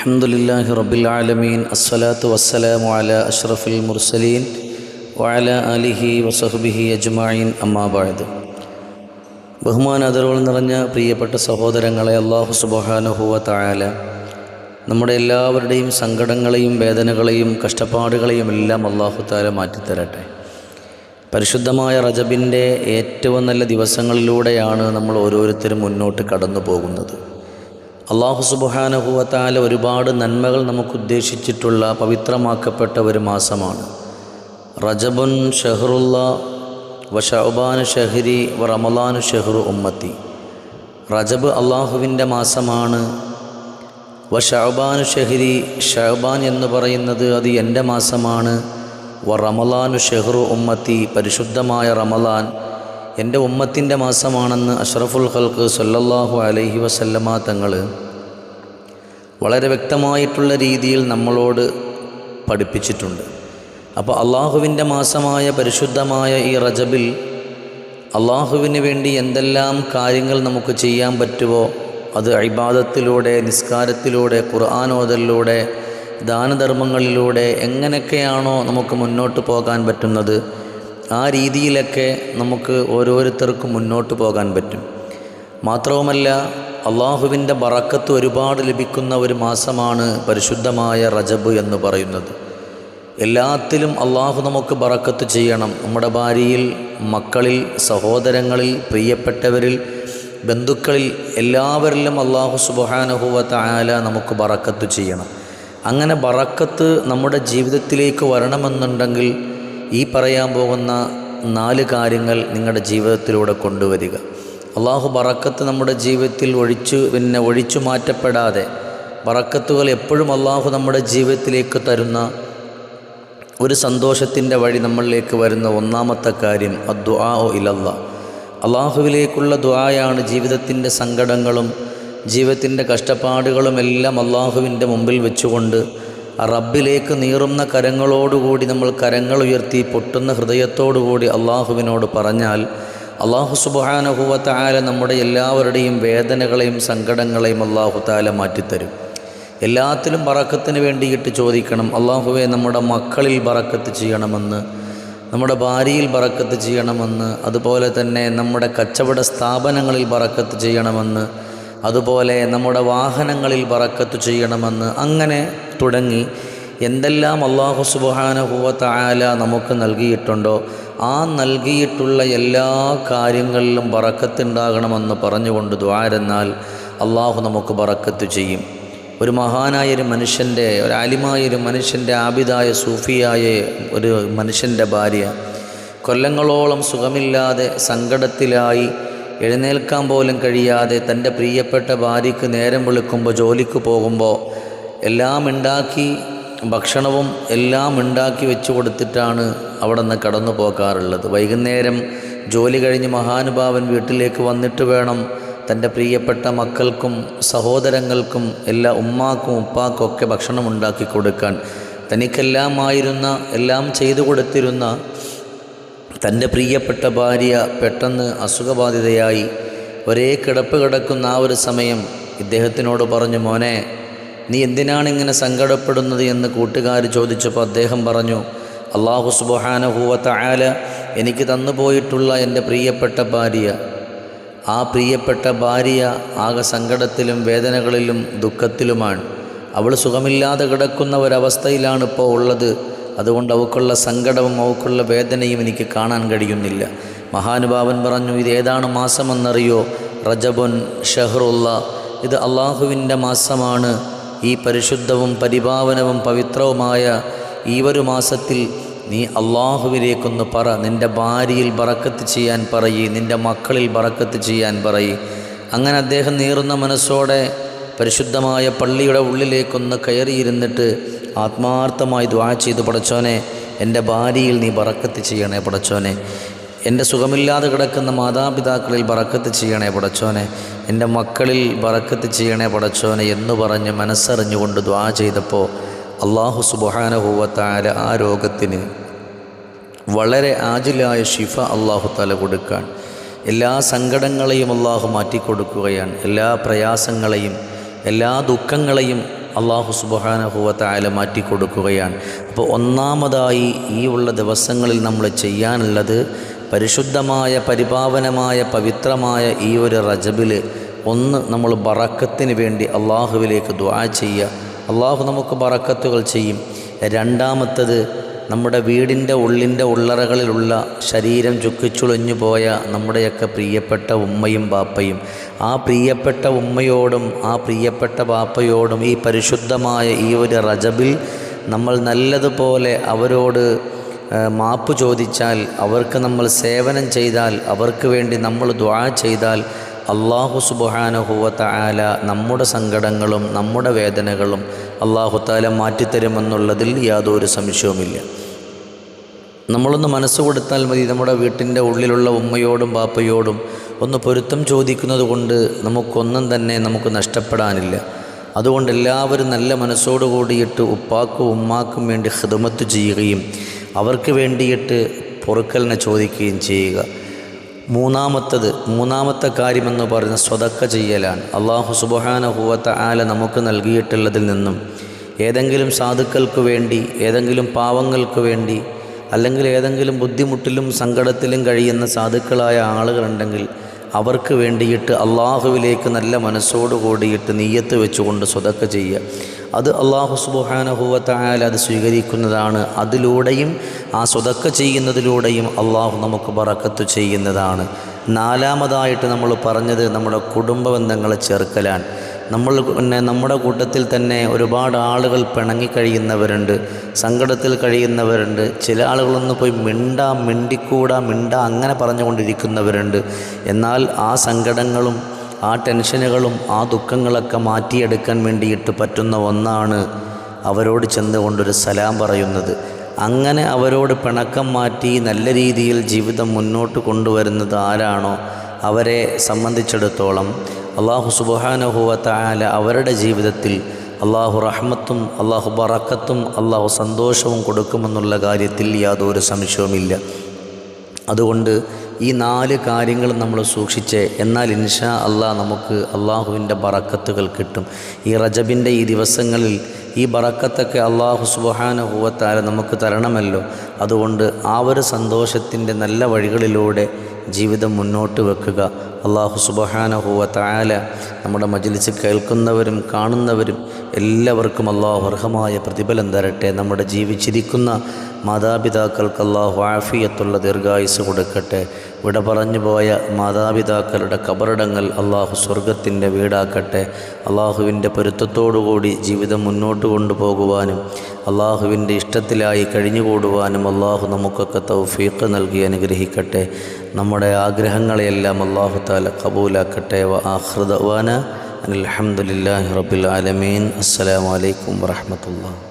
അലഹമുല്ലാഹി റബ്ബിൽ ആലമീൻ. അസ്സലാത്തു വസ്സലാമു അല അഷ്റഫുൽ മുർസലീൻ വഅല അലിഹി വസഹ്ബിഹി അജ്മായിൻ അമ്മാബായത് ബഹുമാനാദരവുകൾ നിറഞ്ഞ പ്രിയപ്പെട്ട സഹോദരങ്ങളെ അള്ളാഹു സുബഹാനഹുവ തായാല നമ്മുടെ എല്ലാവരുടെയും സങ്കടങ്ങളെയും വേദനകളെയും കഷ്ടപ്പാടുകളെയും എല്ലാം അള്ളാഹു താല മാറ്റിത്തരട്ടെ. പരിശുദ്ധമായ റജബിന്റെ ഏറ്റവും നല്ല ദിവസങ്ങളിലൂടെയാണ് നമ്മൾ ഓരോരുത്തരും മുന്നോട്ട് കടന്നു പോകുന്നത് അള്ളാഹു സുബഹാനഹുവത്താല ഒരുപാട് നന്മകൾ നമുക്ക് ഉദ്ദേശിച്ചിട്ടുള്ള പവിത്രമാക്കപ്പെട്ട ഒരു മാസമാണ്. റജബുൻ ഷഹറുല്ല വ ഷഹബാനു ഷഹരി വ റമലാനു ഷെഹ്റു ഉമ്മത്തി. റജബ് അള്ളാഹുവിന്റെ മാസമാണ്. വ ഷഹബാനു ഷഹരി ഷഹബാൻ എന്ന് പറയുന്നത് അത് എന്റെ മാസമാണ്. വ റമലാനു ഷെഹ്റു ഉമ്മത്തി പരിശുദ്ധമായ റമലാൻ എന്റെ ഉമ്മത്തിന്റെ മാസമാണെന്ന് അഷ്റഫുൽ ഖൽക്ക് സല്ലല്ലാഹു അലൈഹി വസല്ലമ തങ്ങൾ വളരെ വ്യക്തമായിട്ടുള്ള രീതിയിൽ നമ്മളോട് പഠിപ്പിച്ചിട്ടുണ്ട്. അപ്പോൾ അള്ളാഹുവിന്റെ മാസമായ പരിശുദ്ധമായ ഈ റജബിൽ അള്ളാഹുവിന് വേണ്ടി എന്തെല്ലാം കാര്യങ്ങൾ നമുക്ക് ചെയ്യാൻ പറ്റുമോ അത് അഴിബാദത്തിലൂടെ നിസ്കാരത്തിലൂടെ ഖുർആാനോദലിലൂടെ ദാനധർമ്മങ്ങളിലൂടെ എങ്ങനെയൊക്കെയാണോ നമുക്ക് മുന്നോട്ട് പോകാൻ പറ്റുന്നത് ആ രീതിയിലൊക്കെ നമുക്ക് ഓരോരുത്തർക്കും മുന്നോട്ട് പോകാൻ പറ്റും. മാത്രവുമല്ല അള്ളാഹുവിന്റെ ബറക്കത്ത് ഒരുപാട് ലഭിക്കുന്ന ഒരു മാസമാണ് പരിശുദ്ധമായ റജബ് എന്ന് പറയുന്നത്. എല്ലാത്തിലും അള്ളാഹു നമുക്ക് ബറക്കത്ത് ചെയ്യണം. നമ്മുടെ ഭാര്യയിൽ മക്കളിൽ സഹോദരങ്ങളിൽ പ്രിയപ്പെട്ടവരിൽ ബന്ധുക്കളിൽ എല്ലാവരിലും അള്ളാഹു സുബഹാനുഭവത്ത ആല നമുക്ക് ബറക്കത്ത് ചെയ്യണം. അങ്ങനെ ബറക്കത്ത് നമ്മുടെ ജീവിതത്തിലേക്ക് വരണമെന്നുണ്ടെങ്കിൽ ഈ പറയാൻ പോകുന്ന നാല് കാര്യങ്ങൾ നിങ്ങളുടെ ജീവിതത്തിലൂടെ കൊണ്ടുവരിക. അള്ളാഹു ബറക്കത്ത് നമ്മുടെ ജീവിതത്തിൽ ഒഴിച്ചു പിന്നെ ഒഴിച്ചു മാറ്റപ്പെടാതെ ബറക്കത്തുകൾ എപ്പോഴും അള്ളാഹു നമ്മുടെ ജീവിതത്തിലേക്ക് തരുന്ന ഒരു സന്തോഷത്തിന്റെ വഴി നമ്മളിലേക്ക് വരുന്ന ഒന്നാമത്തെ കാര്യം അദ്ദുആ ഓ ഇലല്ല. അള്ളാഹുവിലേക്കുള്ള ദ്വായാണ് ജീവിതത്തിന്റെ സങ്കടങ്ങളും ജീവിതത്തിന്റെ കഷ്ടപ്പാടുകളും എല്ലാം അള്ളാഹുവിന്റെ മുമ്പിൽ വെച്ചുകൊണ്ട് റബ്ബിലേക്ക് നീറുന്ന കരങ്ങളോടുകൂടി നമ്മൾ കരങ്ങൾ ഉയർത്തി പൊട്ടുന്ന ഹൃദയത്തോടുകൂടി അള്ളാഹുവിനോട് പറഞ്ഞാൽ അള്ളാഹു സുബാനഹുവത്താല നമ്മുടെ എല്ലാവരുടെയും വേദനകളെയും സങ്കടങ്ങളെയും അള്ളാഹു താല മാറ്റിത്തരും. എല്ലാത്തിലും പറക്കത്തിന് വേണ്ടിയിട്ട് ചോദിക്കണം അള്ളാഹുവെ നമ്മുടെ മക്കളിൽ ബറക്കത്ത് ചെയ്യണമെന്ന് നമ്മുടെ ഭാര്യയിൽ ബറക്കത്ത് ചെയ്യണമെന്ന് അതുപോലെ തന്നെ നമ്മുടെ കച്ചവട സ്ഥാപനങ്ങളിൽ ബറക്കത്ത് ചെയ്യണമെന്ന് അതുപോലെ നമ്മുടെ വാഹനങ്ങളിൽ ബറക്കത്ത് ചെയ്യണമെന്ന് അങ്ങനെ തുടങ്ങി എന്തെല്ലാം അള്ളാഹു സുബാനഹുവത്ത ആല നമുക്ക് നൽകിയിട്ടുണ്ടോ ആ നൽകിയിട്ടുള്ള എല്ലാ കാര്യങ്ങളിലും ബറക്കത്തുണ്ടാകണമെന്ന് പറഞ്ഞുകൊണ്ട് ദ്വാരെന്നാൽ അള്ളാഹു നമുക്ക് ബറക്കത്ത് ചെയ്യും. ഒരു മഹാനായൊരു മനുഷ്യന്റെ ഒരു അലിമായൊരു മനുഷ്യന്റെ ആബിദായ സൂഫിയായ ഒരു മനുഷ്യന്റെ ഭാര്യ കൊല്ലങ്ങളോളം സുഖമില്ലാതെ സങ്കടത്തിലായി എഴുന്നേൽക്കാൻ പോലും കഴിയാതെ തന്റെ പ്രിയപ്പെട്ട ഭാര്യയ്ക്ക് നേരം വിളിക്കുമ്പോൾ ജോലിക്ക് പോകുമ്പോൾ എല്ലാം ഉണ്ടാക്കി ഭക്ഷണവും എല്ലാം ഉണ്ടാക്കി വെച്ചു കൊടുത്തിട്ടാണ് അവിടെ നിന്ന് കടന്നു പോകാറുള്ളത്. വൈകുന്നേരം ജോലി കഴിഞ്ഞ് മഹാനുഭാവൻ വീട്ടിലേക്ക് വന്നിട്ട് വേണം തന്റെ പ്രിയപ്പെട്ട മക്കൾക്കും സഹോദരങ്ങൾക്കും എല്ലാ ഉമ്മാക്കും ഉപ്പാക്കും ഒക്കെ ഭക്ഷണം ഉണ്ടാക്കി കൊടുക്കാൻ. തനിക്കെല്ലാമായിരുന്ന എല്ലാം ചെയ്തു കൊടുത്തിരുന്ന തന്റെ പ്രിയപ്പെട്ട ഭാര്യ പെട്ടെന്ന് അസുഖബാധിതയായി. ഒരേ കിടപ്പ് കിടക്കുന്ന ആ ഒരു സമയം ഇദ്ദേഹത്തിനോട് പറഞ്ഞു മോനെ നീ എന്തിനാണ് ഇങ്ങനെ സങ്കടപ്പെടുന്നത് എന്ന് കൂട്ടുകാർ ചോദിച്ചപ്പോൾ അദ്ദേഹം പറഞ്ഞു അള്ളാഹു സുബഹാനഹൂവത്ത ആല എനിക്ക് തന്നുപോയിട്ടുള്ള എന്റെ പ്രിയപ്പെട്ട ഭാര്യ. ആ പ്രിയപ്പെട്ട ഭാര്യ ആകെ സങ്കടത്തിലും വേദനകളിലും ദുഃഖത്തിലുമാണ്. അവൾ സുഖമില്ലാതെ കിടക്കുന്ന ഒരവസ്ഥയിലാണ് ഇപ്പോൾ ഉള്ളത്. അതുകൊണ്ട് അവൾക്കുള്ള സങ്കടവും അവൾക്കുള്ള വേദനയും എനിക്ക് കാണാൻ കഴിയുന്നില്ല. മഹാനുഭാവൻ പറഞ്ഞു ഇത് ഏതാണ് മാസമെന്നറിയോ? റജബുൻ ഷഹറുല്ല. ഇത് അള്ളാഹുവിന്റെ മാസമാണ്. ഈ പരിശുദ്ധവും പരിപാവനവും പവിത്രവുമായ ഈ ഒരു മാസത്തിൽ നീ അള്ളാഹുവിലേക്കൊന്ന് പറ. നിന്റെ ഭാര്യയിൽ ബറക്കത്ത് ചെയ്യാൻ പറയി. നിന്റെ മക്കളിൽ ബറക്കത്ത് ചെയ്യാൻ പറയി. അങ്ങനെ അദ്ദേഹം നീറുന്ന മനസ്സോടെ പരിശുദ്ധമായ പള്ളിയുടെ ഉള്ളിലേക്കൊന്ന് കയറിയിരുന്നിട്ട് ആത്മാർത്ഥമായി ദ്വാ ചെയ്ത്. പടച്ചോനെ എന്റെ ഭാര്യയിൽ നീ ബറക്കത്ത് ചെയ്യണേ പടച്ചോനെ. എന്റെ സുഖമില്ലാതെ കിടക്കുന്ന മാതാപിതാക്കളിൽ ബറക്കത്ത് ചെയ്യണേ പടച്ചോനെ. എന്റെ മക്കളിൽ ബറക്കത്ത് ചെയ്യണേ പടച്ചോനെ എന്ന് പറഞ്ഞ് മനസ്സറിഞ്ഞുകൊണ്ട് ദ്വാ ചെയ്തപ്പോൾ അള്ളാഹു സുബാനഹൂവത്താര ആ രോഗത്തിന് വളരെ ആജിലായ ഷിഫ അള്ളാഹു തല കൊടുക്കാൻ. എല്ലാ സങ്കടങ്ങളെയും അള്ളാഹു മാറ്റിക്കൊടുക്കുകയാണ്. എല്ലാ പ്രയാസങ്ങളെയും എല്ലാ ദുഃഖങ്ങളെയും അള്ളാഹു സുബാനഹുവത്തായ മാറ്റിക്കൊടുക്കുകയാണ്. അപ്പോൾ ഒന്നാമതായി ഈ ഉള്ള ദിവസങ്ങളിൽ നമ്മൾ ചെയ്യാനുള്ളത് പരിശുദ്ധമായ പരിപാവനമായ പവിത്രമായ ഈ ഒരു റജബിൽ ഒന്ന് നമ്മൾ ബറക്കത്തിന് വേണ്ടി അള്ളാഹുവിലേക്ക് ദ്വാ ചെയ്യുക. അള്ളാഹു നമുക്ക് ബറക്കത്തുകൾ ചെയ്യും. രണ്ടാമത്തത് നമ്മുടെ വീടിന്റെ ഉള്ളിന്റെ ഉള്ളറകളിലുള്ള ശരീരം ചുക്കിച്ചുളിഞ്ഞു പോയ നമ്മുടെയൊക്കെ പ്രിയപ്പെട്ട ഉമ്മയും ബാപ്പയും. ആ പ്രിയപ്പെട്ട ഉമ്മയോടും ആ പ്രിയപ്പെട്ട ബാപ്പയോടും ഈ പരിശുദ്ധമായ ഈ ഒരു റജബിൽ നമ്മൾ നല്ലതുപോലെ അവരോട് മാപ്പ് ചോദിച്ചാൽ അവർക്ക് നമ്മൾ സേവനം ചെയ്താൽ അവർക്ക് വേണ്ടി നമ്മൾ ദ്വാ ചെയ്താൽ അള്ളാഹു സുബാനഹുവത്ത ആല നമ്മുടെ സങ്കടങ്ങളും നമ്മുടെ വേദനകളും അള്ളാഹു താല മാറ്റിത്തരുമെന്നുള്ളതിൽ യാതൊരു സംശയവുമില്ല. നമ്മളൊന്ന് മനസ്സ് കൊടുത്താൽ മതി നമ്മുടെ വീട്ടിന്റെ ഉള്ളിലുള്ള ഉമ്മയോടും പാപ്പയോടും ഒന്ന് പൊരുത്തം ചോദിക്കുന്നത് കൊണ്ട് നമുക്കൊന്നും തന്നെ നമുക്ക് നഷ്ടപ്പെടാനില്ല. അതുകൊണ്ട് എല്ലാവരും നല്ല മനസ്സോടു കൂടിയിട്ട് ഉപ്പാക്കും ഉമ്മാക്കും വേണ്ടി ഹിദമത്ത് ചെയ്യുകയും അവർക്ക് വേണ്ടിയിട്ട് പൊറുക്കലിനെ ചോദിക്കുകയും ചെയ്യുക. മൂന്നാമത്തത് മൂന്നാമത്തെ കാര്യമെന്ന് പറയുന്ന സ്വതക്ക ചെയ്യലാണ്. അള്ളാഹു സുബഹാനഹുവത്ത ആല നമുക്ക് നൽകിയിട്ടുള്ളതിൽ നിന്നും ഏതെങ്കിലും സാധുക്കൾക്ക് വേണ്ടി ഏതെങ്കിലും പാവങ്ങൾക്ക് വേണ്ടി അല്ലെങ്കിൽ ഏതെങ്കിലും ബുദ്ധിമുട്ടിലും സങ്കടത്തിലും കഴിയുന്ന സാധുക്കളായ ആളുകളുണ്ടെങ്കിൽ അവർക്ക് വേണ്ടിയിട്ട് അള്ളാഹുവിലേക്ക് നല്ല മനസ്സോടു കൂടിയിട്ട് നീയത്ത് വെച്ചുകൊണ്ട് സ്വതക്ക ചെയ്യുക. അത് അള്ളാഹു സുബാനഹുവത്തായാൽ അത് സ്വീകരിക്കുന്നതാണ്. അതിലൂടെയും ആ സ്വതക്ക ചെയ്യുന്നതിലൂടെയും അള്ളാഹു നമുക്ക് പറക്കത്ത് ചെയ്യുന്നതാണ്. നാലാമതായിട്ട് നമ്മൾ പറഞ്ഞത് നമ്മുടെ കുടുംബ ബന്ധങ്ങളെ ചേർക്കലാണ്. നമ്മൾ പിന്നെ നമ്മുടെ കൂട്ടത്തിൽ തന്നെ ഒരുപാട് ആളുകൾ പിണങ്ങിക്കഴിയുന്നവരുണ്ട് സങ്കടത്തിൽ കഴിയുന്നവരുണ്ട് ചില ആളുകളൊന്ന് പോയി മിണ്ട മിണ്ടിക്കൂടാ മിണ്ട അങ്ങനെ പറഞ്ഞുകൊണ്ടിരിക്കുന്നവരുണ്ട്. എന്നാൽ ആ സങ്കടങ്ങളും ആ ടെൻഷനുകളും ആ ദുഃഖങ്ങളൊക്കെ മാറ്റിയെടുക്കാൻ വേണ്ടിയിട്ട് പറ്റുന്ന ഒന്നാണ് അവരോട് ചെന്ന് ചെന്നുകൊണ്ടൊരു സലാം പറയുന്നത്. അങ്ങനെ അവരോട് പിണക്കം മാറ്റി നല്ല രീതിയിൽ ജീവിതം മുന്നോട്ട് കൊണ്ടുവരുന്നത് ആരാണോ അവരെ സംബന്ധിച്ചിടത്തോളം അള്ളാഹു സുബാനഹുവത്തായാല അവരുടെ ജീവിതത്തിൽ അള്ളാഹു റഹ്മത്തും അള്ളാഹു ബറക്കത്തും അള്ളാഹു സന്തോഷവും കൊടുക്കുമെന്നുള്ള കാര്യത്തിൽ യാതൊരു സംശയവുമില്ല. അതുകൊണ്ട് ഈ നാല് കാര്യങ്ങൾ നമ്മൾ സൂക്ഷിച്ച്. എന്നാൽ ഇൻഷാ അള്ളാഹ് നമുക്ക് അള്ളാഹുവിന്റെ ബറക്കത്തുകൾ കിട്ടും. ഈ റജബിന്റെ ഈ ദിവസങ്ങളിൽ ഈ ബറക്കത്തൊക്കെ അള്ളാഹു സുബഹാനുഭവത്താൽ നമുക്ക് തരണമല്ലോ. അതുകൊണ്ട് ആ ഒരു സന്തോഷത്തിന്റെ നല്ല വഴികളിലൂടെ ജീവിതം മുന്നോട്ട് വെക്കുക. അള്ളാഹു സുബഹാനഹുവ താല നമ്മുടെ മജിലിച്ച് കേൾക്കുന്നവരും കാണുന്നവരും എല്ലാവർക്കും അള്ളാഹു അർഹമായ പ്രതിഫലം തരട്ടെ. നമ്മുടെ ജീവിച്ചിരിക്കുന്ന മാതാപിതാക്കൾക്ക് അള്ളാഹു ആഫിയത്തുള്ള ദീർഘായുസ് കൊടുക്കട്ടെ. വിട പറഞ്ഞു പോയ മാതാപിതാക്കളുടെ കബറിടങ്ങൾ അള്ളാഹു സ്വർഗത്തിന്റെ വീടാക്കട്ടെ. അള്ളാഹുവിന്റെ പൊരുത്തത്തോടുകൂടി ജീവിതം മുന്നോട്ട് കൊണ്ടുപോകുവാനും അള്ളാഹുവിന്റെ ഇഷ്ടത്തിലായി കഴിഞ്ഞുകൂടുവാനും അള്ളാഹു നമുക്കൊക്കെ തൗഫീഖ് നൽകി അനുഗ്രഹിക്കട്ടെ. നമ്മുടെ ആഗ്രഹങ്ങളെയെല്ലാം അള്ളാഹു താല കബൂലാക്കട്ടെ. വ അലഹമുല്ലാ റബുൽ ആലമീൻ. അസ്സലാമലൈക്കും വാഹമത്തുള്ള